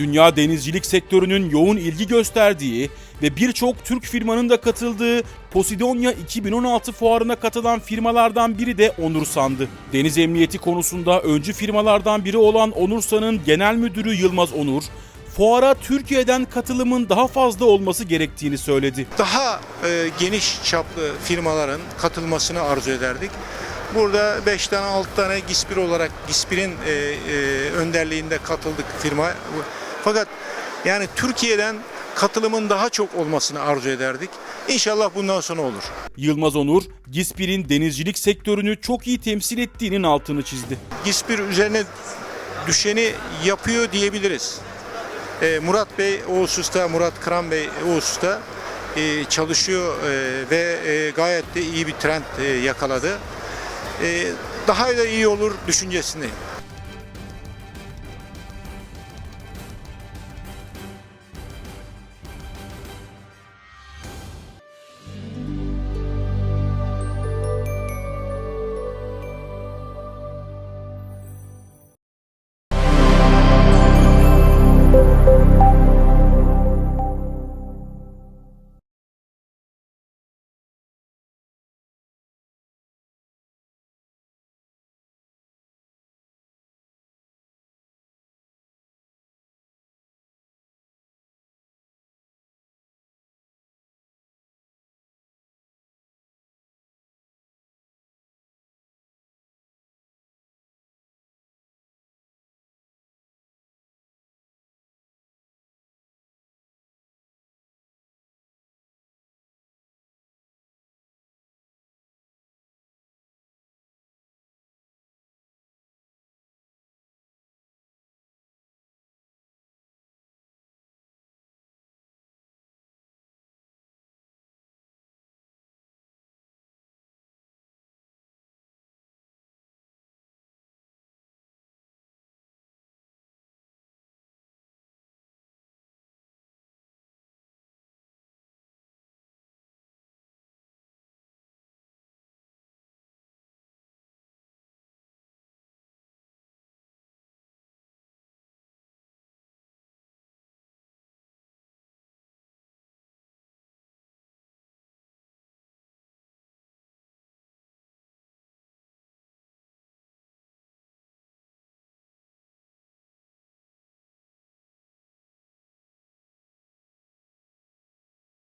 dünya denizcilik sektörünün yoğun ilgi gösterdiği ve birçok Türk firmanın da katıldığı Posidonia 2016 fuarına katılan firmalardan biri de Onursan'dı. Deniz emniyeti konusunda öncü firmalardan biri olan Onursan'ın genel müdürü Yılmaz Onur, fuara Türkiye'den katılımın daha fazla olması gerektiğini söyledi. daha e, geniş çaplı firmaların katılmasını arzu ederdik. Burada 5 tane 6 tane GİSPİR olarak GİSPİR'in e, e, önderliğinde katıldık firma. Fakat yani Türkiye'den katılımın daha çok olmasını arzu ederdik. İnşallah bundan sonra olur. Yılmaz Onur, GİSPİR'in denizcilik sektörünü çok iyi temsil ettiğinin altını çizdi. GİSPİR üzerine düşeni yapıyor diyebiliriz. E, Murat Bey o hususta, Murat Kıran Bey o hususta e, çalışıyor e, ve e, gayet de iyi bir trend e, yakaladı. E, daha da iyi olur düşüncesindeyim.